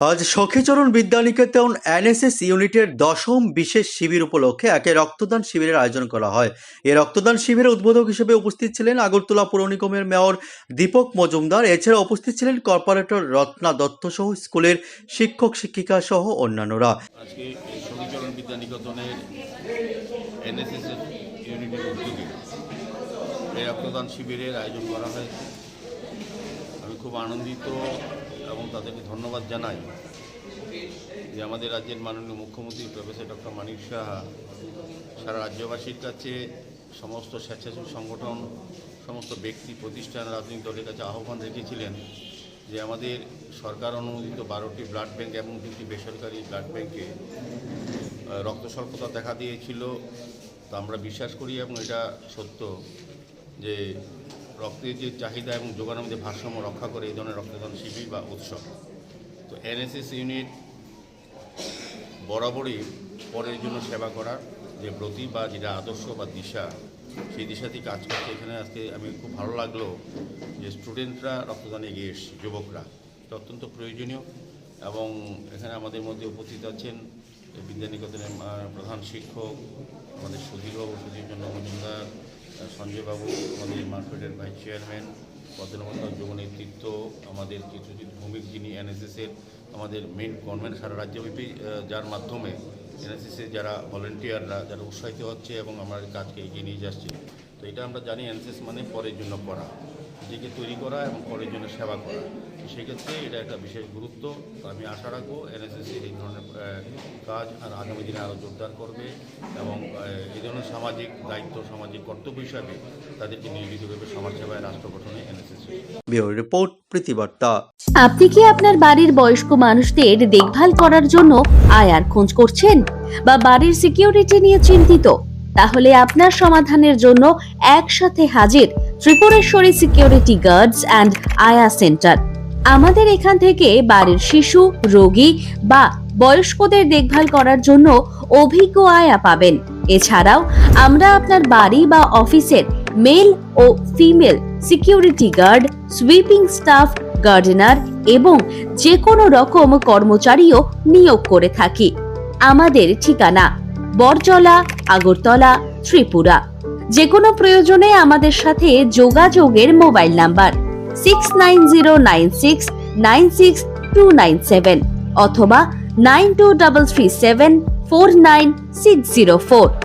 আজ সখীচরণ বিদ্যানিকেতন এনএসএস ইউনিটের দশম বিশেষ শিবির উপলক্ষে একে রক্তদান শিবিরের আয়োজন করা হয়। এই রক্তদান শিবিরের উদ্বোধক হিসেবে উপস্থিত ছিলেন আগরতলা পৌর নিগমের মেয়র দীপক মজুমদার। এছাড়া উপস্থিত ছিলেন কর্পোরেটর রত্না দত্ত সহ স্কুলের শিক্ষক, শিক্ষিকা সহ অন্যান্যরা। রক্তদান শিবিরের আয়োজন করা হয়েছে। আমি খুব আনন্দিত এবং তাদেরকে ধন্যবাদ জানাই যে আমাদের রাজ্যের মাননীয় মুখ্যমন্ত্রী প্রফেসর ডক্টর মানিক সাহা সারা রাজ্যবাসীর কাছে সমস্ত স্বেচ্ছাসেবী সংগঠন, সমস্ত ব্যক্তি, প্রতিষ্ঠান, রাজনৈতিক দলের কাছে আহ্বান রেখেছিলেন যে আমাদের সরকার অনুমোদিত বারোটি ব্লাড ব্যাঙ্ক এবং দুটি বেসরকারি ব্লাড ব্যাঙ্কে রক্ত স্বল্পতা দেখা দিয়েছিল। তা আমরা বিশ্বাস করি এবং এটা সত্য যে রক্তের যে চাহিদা এবং যোগানের মধ্যে ভারসাম্য রক্ষা করে এই ধরনের রক্তদান শিবির বা উৎসব। তো এনএসএস ইউনিট বরাবরই পরের জন্য সেবা করার যে ব্রতি বা যেটা আদর্শ বা দিশা, সেই দিশাতেই কাজ করতে এখানে আজকে আমি খুব ভালো লাগল যে স্টুডেন্টরা রক্তদানে এগিয়ে এসছে, যুবকরা। এটা অত্যন্ত প্রয়োজনীয় এবং এখানে আমাদের মধ্যে উপস্থিত আছেন বিদ্যানিকেতনের প্রধান শিক্ষক, আমাদের সুধীরবাবু সুধীর চন্দ্র মজুমদার সঞ্জয়বাবু আমাদের মার্কেটের ভাইস চেয়ারম্যান পদ্মনাথ যুব নেতৃত্ব, আমাদের চিত্রজিৎ ভৌমিক যিনি এনএসএসের আমাদের মেন গভর্নমেন্ট সারা রাজ্যব্যাপী যার মাধ্যমে এনএসএসের যারা ভলেন্টিয়াররা যারা উৎসাহিত হচ্ছে এবং আমরা কাজকে এগিয়ে নিয়ে যাচ্ছি। তো এটা আমরা জানি এনএসএস মানে পরের জন্য করা, নিজেকে তৈরি করা এবং পরের জন্য সেবা করা। সেক্ষেত্রে এটা একটা বিশেষ গুরুত্ব। আমি আশা রাখব এনএসএসের এই কাজ আর আগামী দিনে আরও জোরদার করবে এবং এই ধরনের সামাজিক দায়িত্ব সামাজিক কর্তব্য হিসাবে তাদেরকে নিয়োজিত করবে সমাজ সেবায় রাষ্ট্র গঠনে এনএসএস ব্যুরো রিপোর্ট প্রীতিবার্তা। আপনি কি আপনার বাড়ির বয়স্ক মানুষদের দেখভাল করার জন্য আয়ার খোঁজ করছেন? বা বাড়ির সিকিউরিটি নিয়ে চিন্তিত? তাহলে আপনার সমাধানের জন্য একসাথে হাজির Tripureshwari security guards and Aya centre আমাদের এখান থেকে বাড়ির শিশু রোগী বা বয়স্কদের দেখভাল করার জন্য অভিজ্ঞ আয়া পাবেন। এছাড়াও আমরা আপনার বাড়ি বা অফিসের মেল ও female security guard, sweeping staff, gardener এবং যে কোনো রকম কর্মচারীও নিয়োগ করে থাকি। আমাদের ঠিকানা বরজলা, আগরতলা, ত্রিপুরা। যে কোনো প্রয়োজনে আমাদের সাথে যোগাযোগের mobile number six nine zero nine six nine six two nine seven অথবা nine two double three seven four nine six zero four